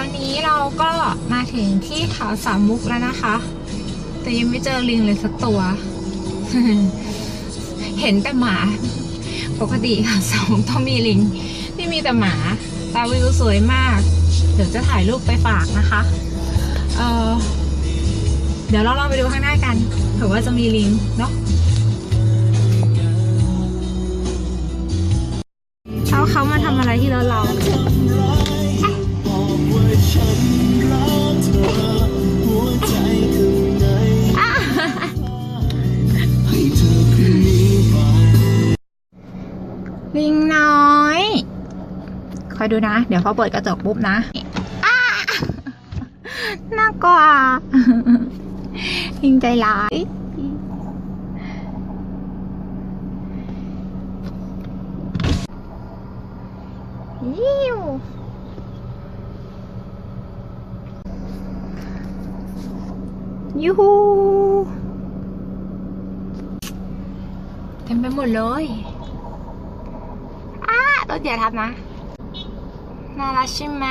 ตอนนี้เราก็มาถึงที่เขาสามมุกแล้วนะคะ แต่ยังไม่เจอลิงเลยสักตัว เห็นแต่หมา ปกติค่ะสามมุกต้องมีลิงที่มีแต่หมาตาวิวสวยมาก เดี๋ยวจะถ่ายรูปไปฝากนะคะ เออเดี๋ยวเราลองไปดูข้างหน้ากันเผื่อว่าจะมีลิงเนาะเอาเขามาทำอะไรที่รถเรา ลิงน้อย คอยดูนะ เดี๋ยวพอเปิดกระจกปุ๊บนะน่ากลัวลิงใจร้ายยิวยูฮูเต็มไปหมดเลย อ้าตัวอย่าทับนะ น่ารักใช่ไหม